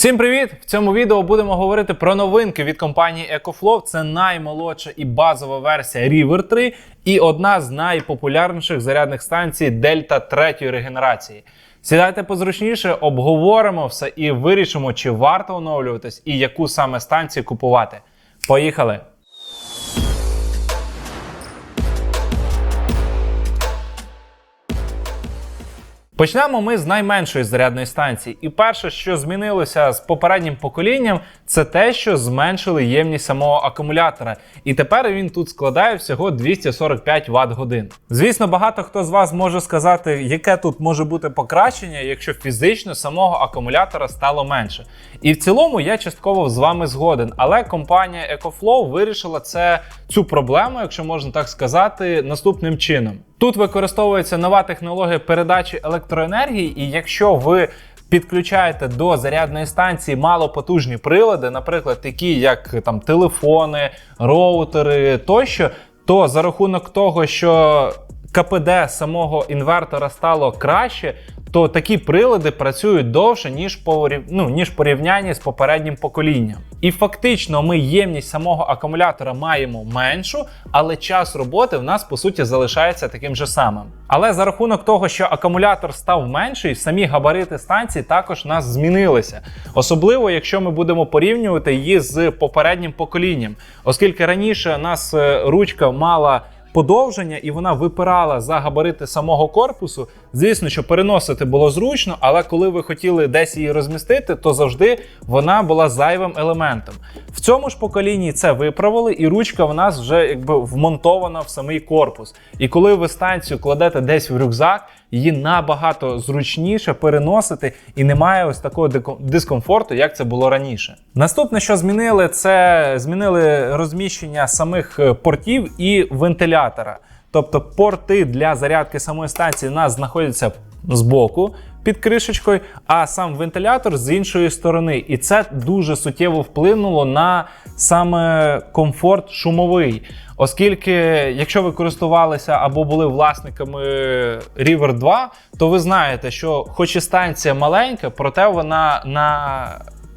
Всім привіт! В цьому відео будемо говорити про новинки від компанії EcoFlow. Це наймолодша і базова версія River 3 і одна з найпопулярніших зарядних станцій Delta 3 регенерації. Сідайте позручніше, обговоримо все і вирішимо, чи варто оновлюватись і яку саме станцію купувати. Поїхали! Почнемо ми з найменшої зарядної станції. І перше, що змінилося з попереднім поколінням, це те, що зменшили ємність самого акумулятора. І тепер він тут складає всього 245 Вт годин. Звісно, багато хто з вас може сказати, яке тут може бути покращення, якщо фізично самого акумулятора стало менше. І в цілому я частково з вами згоден. Але компанія EcoFlow вирішила це цю проблему, якщо можна так сказати, наступним чином. Тут використовується нова технологія передачі електроенергії, і якщо ви підключаєте до зарядної станції малопотужні прилади, наприклад, такі як там телефони, роутери тощо, то за рахунок того, що КПД самого інвертора стало краще, то такі прилади працюють довше, ніж порів... ну, ніж порівнянні з попереднім поколінням. І фактично ми ємність самого акумулятора маємо меншу, але час роботи в нас по суті залишається таким же самим. Але за рахунок того, що акумулятор став менший, самі габарити станції також у нас змінилися. Особливо, якщо ми будемо порівнювати її з попереднім поколінням, оскільки раніше нас е, ручка мала подовження, і вона випирала за габарити самого корпусу. Звісно, що переносити було зручно, але коли ви хотіли десь її розмістити, то завжди вона була зайвим елементом. В цьому ж поколінні це виправили, і ручка в нас вже якби вмонтована в самий корпус. І коли ви станцію кладете десь в рюкзак, її набагато зручніше переносити, і немає ось такого дискомфорту, як це було раніше. Наступне, що змінили, це змінили розміщення самих е, портів і вентилятора. Тобто порти для зарядки самої станції у нас знаходяться збоку під кришечкою, а сам вентилятор з іншої сторони. І це дуже суттєво вплинуло на саме комфорт шумовий. Оскільки, якщо ви користувалися або були власниками River 2, то ви знаєте, що хоч і станція маленька, проте вона на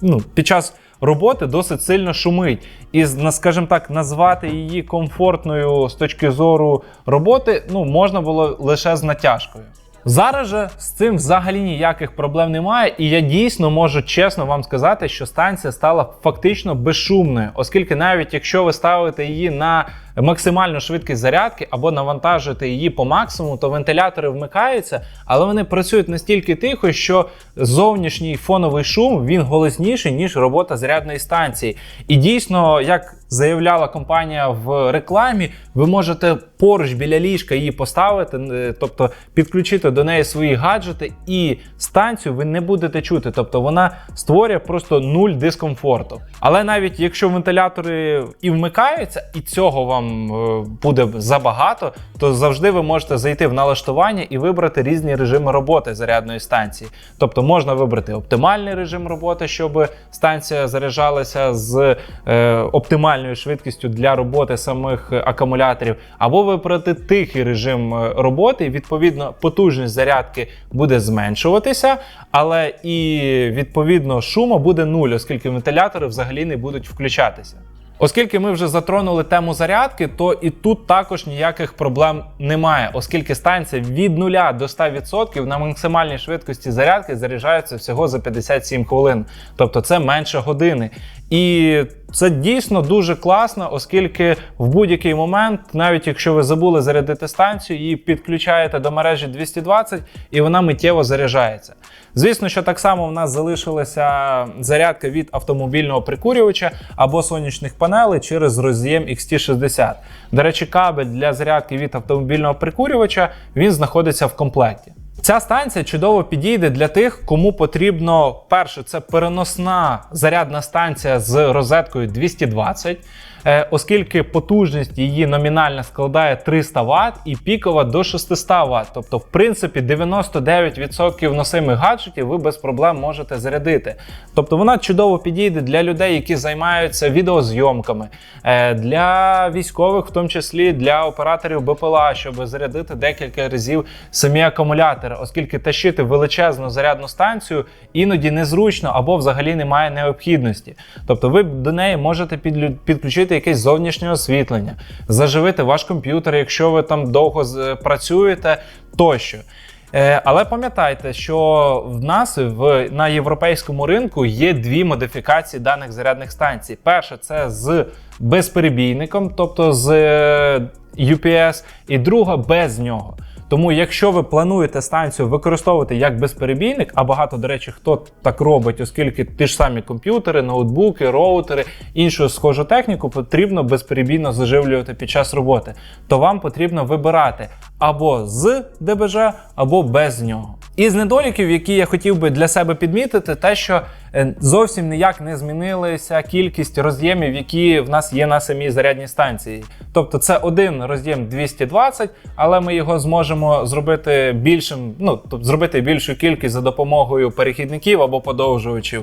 ну, під час роботи досить сильно шумить. І, скажімо так, назвати її комфортною з точки зору роботи ну, можна було лише з натяжкою. Зараз же з цим взагалі ніяких проблем немає, і я дійсно можу чесно вам сказати, що станція стала фактично безшумною, оскільки навіть якщо ви ставите її на максимальну швидкість зарядки або навантажуєте її по максимуму, то вентилятори вмикаються, але вони працюють настільки тихо, що зовнішній фоновий шум він голосніший ніж робота зарядної станції. І дійсно, як заявляла компанія в рекламі, ви можете поруч біля ліжка її поставити, е, тобто підключити до неї свої гаджети, і станцію ви не будете чути. Тобто вона створює просто нуль дискомфорту. Але навіть якщо вентилятори і вмикаються, і цього вам е, буде забагато, то завжди ви можете зайти в налаштування і вибрати різні режими роботи зарядної станції. Тобто можна вибрати оптимальний режим роботи, щоб станція заряджалася з е, оптимальною швидкістю для роботи самих акумуляторів, або вибрати тихий режим е, роботи. Відповідно, потужність зарядки буде зменшуватися, але і відповідно шуму буде нуль, оскільки вентилятори взагалі не будуть включатися. Оскільки ми вже затронули тему зарядки, то і тут також ніяких проблем немає, оскільки станція від 0 до 100% на максимальній швидкості зарядки заряджається всього за 57 хвилин, тобто це менше години. І це дійсно дуже класно, оскільки в будь-який момент, навіть якщо ви забули зарядити станцію, її підключаєте до мережі 220 і вона миттєво заряджається. Звісно, що так само в нас залишилася зарядка від автомобільного прикурювача або сонячних панелей через роз'єм XT60. До речі, кабель для зарядки від автомобільного прикурювача він знаходиться в комплекті. Ця станція чудово підійде для тих, кому потрібно перше, це переносна зарядна станція з розеткою 220. Е, оскільки потужність її номінальна складає 300 Вт і пікова до 600 Вт. Тобто, в принципі, 99% носимих гаджетів ви без проблем можете зарядити. Тобто вона чудово підійде для людей, які займаються відеозйомками, е, для військових, в тому числі для операторів БПЛА, щоб зарядити декілька разів самі акумулятори, оскільки тащити величезну зарядну станцію іноді незручно або взагалі немає необхідності. Тобто ви до неї можете підключити якесь зовнішнє освітлення, заживити ваш комп'ютер, якщо ви там довго з- працюєте тощо. Е, Але пам'ятайте, що в нас в на європейському ринку є дві модифікації даних зарядних станцій. Перша це з безперебійником, тобто з е, UPS, і друга без нього. Тому, якщо ви плануєте станцію використовувати як безперебійник, а багато, до речі, хто так робить, оскільки ті ж самі комп'ютери, ноутбуки, роутери, іншу схожу техніку потрібно безперебійно заживлювати під час роботи, то вам потрібно вибирати або з ДБЖ, або без нього. Із недоліків, які я хотів би для себе підмітити, те, що зовсім ніяк не змінилася кількість роз'ємів, які в нас є на самій зарядній станції. Тобто це один роз'єм 220, але ми його зможемо зробити більшим, ну тобто зробити більшу кількість за допомогою перехідників або подовжувачів.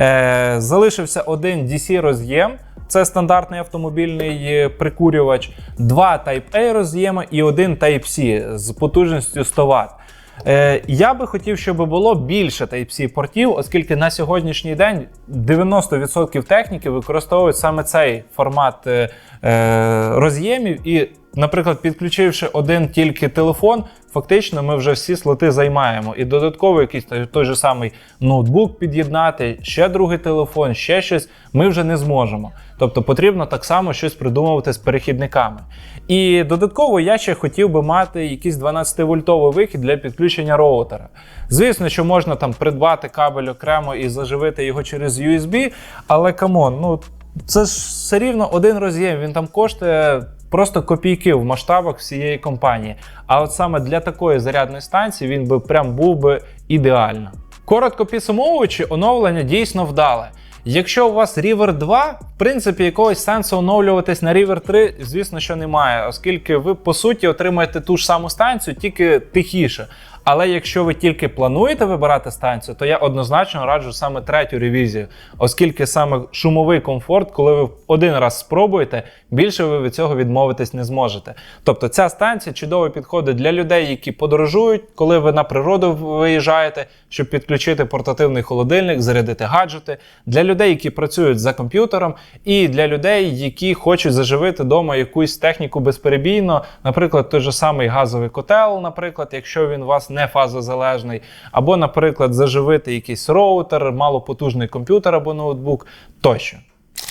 Е, залишився один DC роз'єм. Це стандартний автомобільний е, прикурювач, два Type-A роз'єми і один Type-C з потужністю 100 Вт. Е, я би хотів, щоб було більше Type-C портів, оскільки на сьогоднішній день 90% техніки використовують саме цей формат е, е, роз'ємів. І, наприклад, підключивши один тільки телефон, фактично ми вже всі слоти займаємо. І додатково якийсь той, той же самий ноутбук під'єднати, ще другий телефон, ще щось ми вже не зможемо. Тобто потрібно так само щось придумувати з перехідниками. І додатково я ще хотів би мати якийсь 12-вольтовий вихід для підключення роутера. Звісно, що можна там придбати кабель окремо і заживити його через USB, але камон, ну це ж все рівно один роз'єм, він там коштує. Просто копійки в масштабах всієї компанії. А от саме для такої зарядної станції він би прям був би ідеально. Коротко підсумовуючи, оновлення дійсно вдале. Якщо у вас River 2, в принципі, якогось сенсу оновлюватись на River 3, звісно, що немає, оскільки ви по суті отримаєте ту ж саму станцію, тільки тихіше. Але якщо ви тільки плануєте вибирати станцію, то я однозначно раджу саме третю ревізію, оскільки саме шумовий комфорт, коли ви один раз спробуєте, більше ви від цього відмовитись не зможете. Тобто ця станція чудово підходить для людей, які подорожують, коли ви на природу виїжджаєте, щоб підключити портативний холодильник, зарядити гаджети, для людей, які працюють за комп'ютером, і для людей, які хочуть заживити вдома якусь техніку безперебійно, наприклад, той же самий газовий котел, наприклад, якщо він вас не фазозалежний, або, наприклад, заживити якийсь роутер, малопотужний комп'ютер або ноутбук тощо.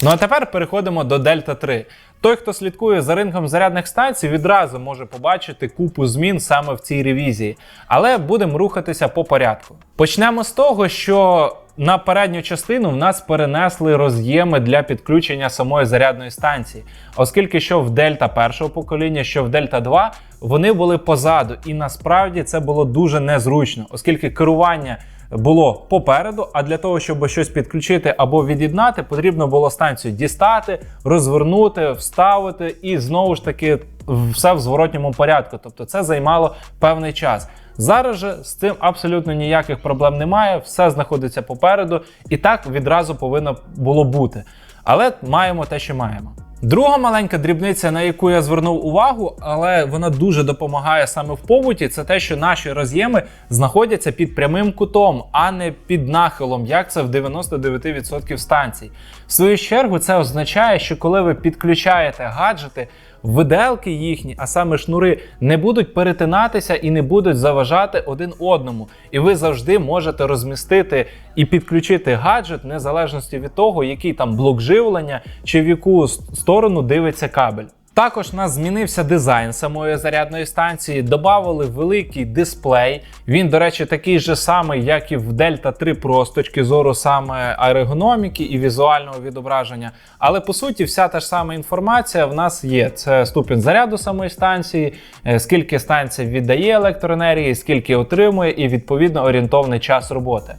Ну а тепер переходимо до Delta 3. Той, хто слідкує за ринком зарядних станцій, відразу може побачити купу змін саме в цій ревізії. Але будемо рухатися по порядку. Почнемо з того, що на передню частину в нас перенесли роз'єми для підключення самої зарядної станції, оскільки що в Дельта першого покоління, що в Дельта 2, вони були позаду, і насправді це було дуже незручно, оскільки керування було попереду, а для того, щоб щось підключити або від'єднати, потрібно було станцію дістати, розвернути, вставити і знову ж таки все в зворотньому порядку. Тобто це займало певний час. Зараз же з цим абсолютно ніяких проблем немає, все знаходиться попереду, і так відразу повинно було бути. Але маємо те, що маємо. Друга маленька дрібниця, на яку я звернув увагу, але вона дуже допомагає саме в побуті, це те, що наші роз'єми знаходяться під прямим кутом, а не під нахилом, як це в 99% станцій. В свою чергу, це означає, що коли ви підключаєте гаджети, виделки їхні, а саме шнури, не будуть перетинатися і не будуть заважати один одному. І ви завжди можете розмістити і підключити гаджет незалежності від того, який там блок живлення чи в яку сторону дивиться кабель. Також у нас змінився дизайн самої зарядної станції. Добавили великий дисплей. Він, до речі, такий же самий, як і в Delta 3 Pro з точки зору саме аерогономіки і візуального відображення. Але по суті, вся та ж сама інформація в нас є. Це ступінь заряду самої станції, е, скільки станція віддає електроенергії, скільки отримує, і відповідно орієнтовний час роботи.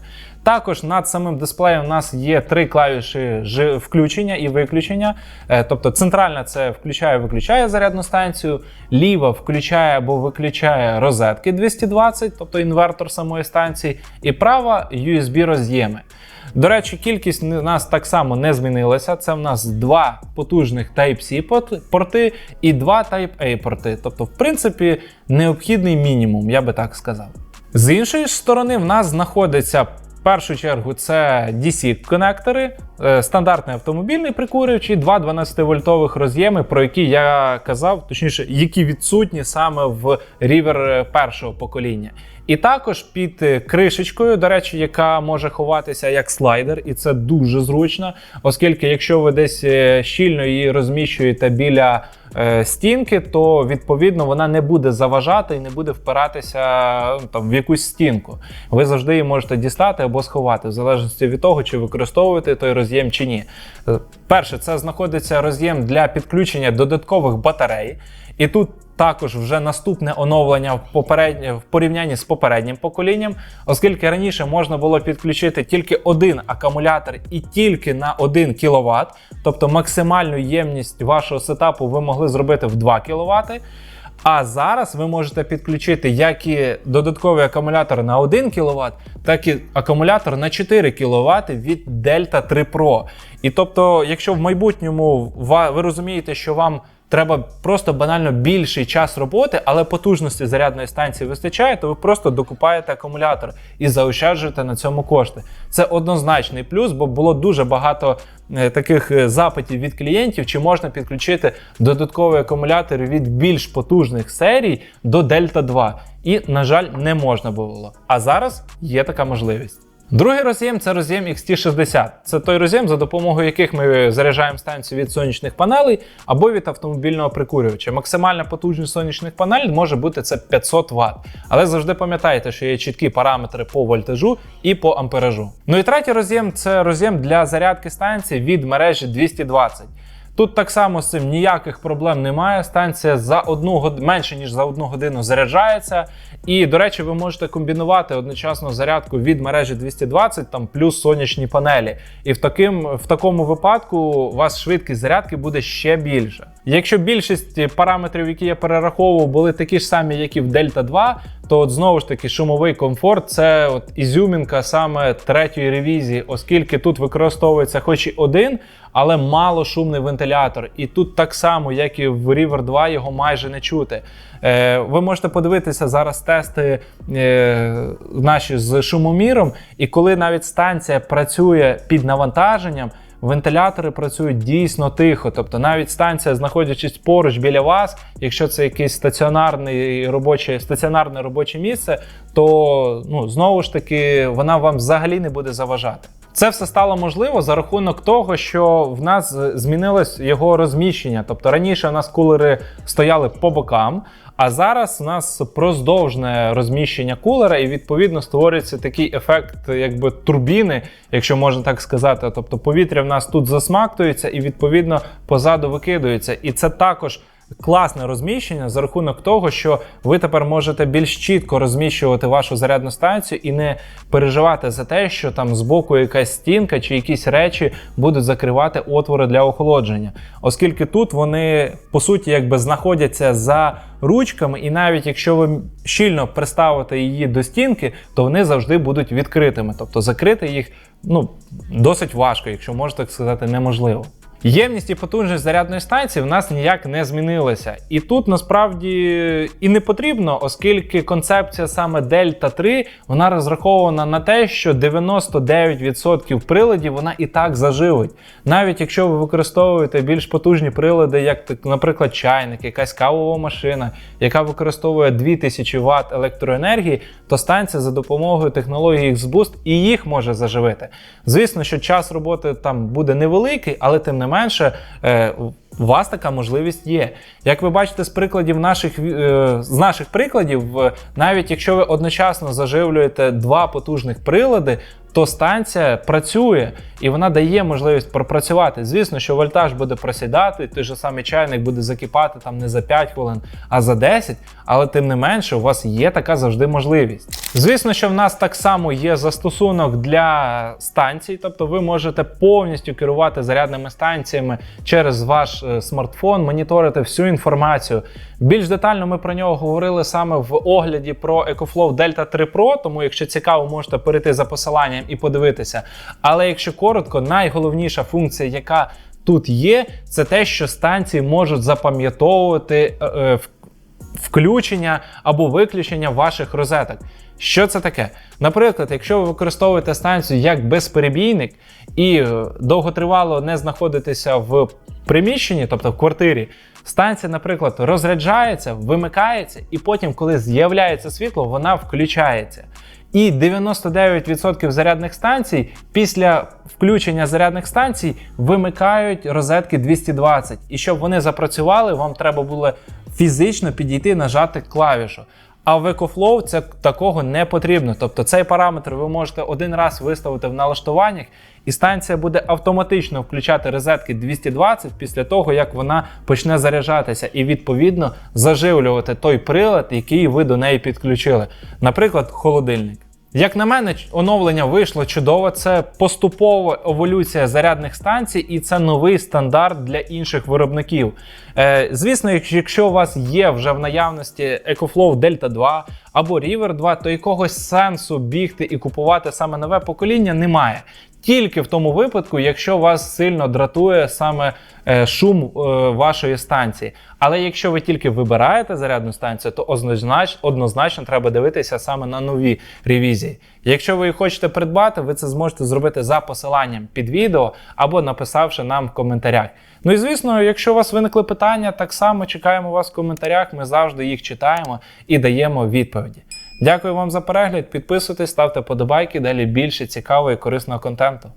Також над самим дисплеєм у нас є три клавіші включення і виключення. Е, Тобто центральна це включає-виключає зарядну станцію, ліва включає або виключає розетки 220, тобто інвертор самої станції, і права USB роз'єми. До речі, кількість у нас так само не змінилася. Це в нас два потужних Type-C порти і два Type-A порти. Тобто, в принципі, необхідний мінімум, я би так сказав. З іншої сторони, в нас знаходиться першу чергу це DC-конектори, е, стандартний автомобільний прикурювач і два 12-вольтових роз'єми, про які я казав, точніше, які відсутні саме в рівер першого покоління. І також під е, кришечкою, до речі, яка може ховатися як слайдер, і це дуже зручно, оскільки якщо ви десь е, щільно її розміщуєте біля е, стінки, то відповідно вона не буде заважати і не буде впиратися ну, там, в якусь стінку. Ви завжди її можете дістати або сховати, в залежності від того, чи використовуєте той роз'єм чи ні. Перше, це знаходиться роз'єм для підключення додаткових батарей. І тут також вже наступне оновлення в, попереднє, в порівнянні з попереднім поколінням, оскільки раніше можна було підключити тільки один акумулятор і тільки на 1 кВт, тобто максимальну ємність вашого сетапу ви могли зробити в 2 кВт. А зараз ви можете підключити як і додатковий акумулятор на 1 кВт, так і акумулятор на 4 кВт від Delta 3 Pro. І тобто, якщо в майбутньому ви розумієте, що вам треба просто банально більший час роботи, але потужності зарядної станції вистачає, то ви просто докупаєте акумулятор і заощаджуєте на цьому кошти. Це однозначний плюс, бо було дуже багато е, таких е, запитів від клієнтів, чи можна підключити додаткові акумулятори від більш потужних серій до Delta 2. І, на жаль, не можна було. А зараз є така можливість. Другий роз'єм це роз'єм XT60. Це той роз'єм, за допомогою яких ми заряджаємо станцію від сонячних панелей або від автомобільного прикурювача. Максимальна потужність сонячних панелей може бути це 500 Вт. Але завжди пам'ятайте, що є чіткі параметри по вольтажу і по амперажу. Ну і третій роз'єм це роз'єм для зарядки станції від мережі 220. Тут так само з цим ніяких проблем немає. Станція за одну год... менше ніж за одну годину заряджається. І, до речі, ви можете комбінувати одночасно зарядку від мережі 220 там плюс сонячні панелі. І в, таким, в такому випадку у вас швидкість зарядки буде ще більше. Якщо більшість параметрів, які я перераховував, були такі ж самі, як і в Delta 2, то от знову ж таки шумовий комфорт це от ізюмінка саме третьої ревізії, оскільки тут використовується хоч і один, але малошумний вентилятор. І тут так само, як і в River 2, його майже не чути. Е, ви можете подивитися зараз тести е, наші з шумоміром, і коли навіть станція працює під навантаженням. Вентилятори працюють дійсно тихо, тобто навіть станція, знаходячись поруч біля вас, якщо це якесь стаціонарне робоче, стаціонарне робоче місце, то ну знову ж таки вона вам взагалі не буде заважати. Це все стало можливо за рахунок того, що в нас змінилось його розміщення. Тобто раніше у нас кулери стояли по бокам, а зараз у нас проздовжне розміщення кулера, і відповідно створюється такий ефект, якби турбіни, якщо можна так сказати. Тобто повітря в нас тут засмактується і відповідно позаду викидується. І це також. Класне розміщення за рахунок того, що ви тепер можете більш чітко розміщувати вашу зарядну станцію і не переживати за те, що там збоку якась стінка чи якісь речі будуть закривати отвори для охолодження, оскільки тут вони по суті якби знаходяться за ручками, і навіть якщо ви щільно приставите її до стінки, то вони завжди будуть відкритими. Тобто закрити їх ну досить важко, якщо можна так сказати, неможливо. Ємність і потужність зарядної станції в нас ніяк не змінилася. І тут насправді і не потрібно, оскільки концепція саме Delta 3 вона розрахована на те, що 99% приладів вона і так заживить. Навіть якщо ви використовуєте більш потужні прилади, як, наприклад, чайник, якась кавова машина, яка використовує 2000 Вт електроенергії, то станція за допомогою технології X-Boost і їх може заживити. Звісно, що час роботи там буде невеликий, але тим не менше. У вас така можливість є. Як ви бачите з прикладів наших е, з наших прикладів, навіть якщо ви одночасно заживлюєте два потужних прилади, то станція працює і вона дає можливість пропрацювати. Звісно, що вольтаж буде просідати, той же самий чайник буде закипати там не за 5 хвилин, а за 10, але тим не менше, у вас є така завжди можливість. Звісно, що в нас так само є застосунок для станцій, тобто ви можете повністю керувати зарядними станціями через ваш смартфон, моніторити всю інформацію. Більш детально ми про нього говорили саме в огляді про EcoFlow Delta 3 Pro, тому якщо цікаво, можете перейти за посиланням і подивитися. Але якщо коротко, найголовніша функція, яка тут є, це те, що станції можуть запам'ятовувати е, е, в- включення або виключення ваших розеток. Що це таке? Наприклад, якщо ви використовуєте станцію як безперебійник і е, довготривало не знаходитеся в приміщенні, тобто в квартирі, станція, наприклад, розряджається, вимикається, і потім, коли з'являється світло, вона включається. І 99% зарядних станцій після включення зарядних станцій вимикають розетки 220. І щоб вони запрацювали, вам треба було фізично підійти, нажати клавішу. А в EcoFlow це такого не потрібно. Тобто цей параметр ви можете один раз виставити в налаштуваннях, і станція буде автоматично включати розетки 220 після того, як вона почне заряджатися, і відповідно заживлювати той прилад, який ви до неї підключили. Наприклад, холодильник. Як на мене, оновлення вийшло чудово. Це поступова еволюція зарядних станцій, і це новий стандарт для інших виробників. Е, звісно, якщо- у вас є вже в наявності EcoFlow Delta 2 або River 2, то якогось сенсу бігти і купувати саме нове покоління немає. Тільки в тому випадку, якщо вас сильно дратує саме е, шум е, вашої станції. Але якщо ви тільки вибираєте зарядну станцію, то однозначно, однозначно треба дивитися саме на нові ревізії. Якщо ви їх хочете придбати, ви це зможете зробити за посиланням під відео або написавши нам в коментарях. Ну і звісно, якщо у вас виникли питання, так само чекаємо вас в коментарях. Ми завжди їх читаємо і даємо відповіді. Дякую вам за перегляд. Підписуйтесь, ставте подобайки. Далі більше цікавого і корисного контенту.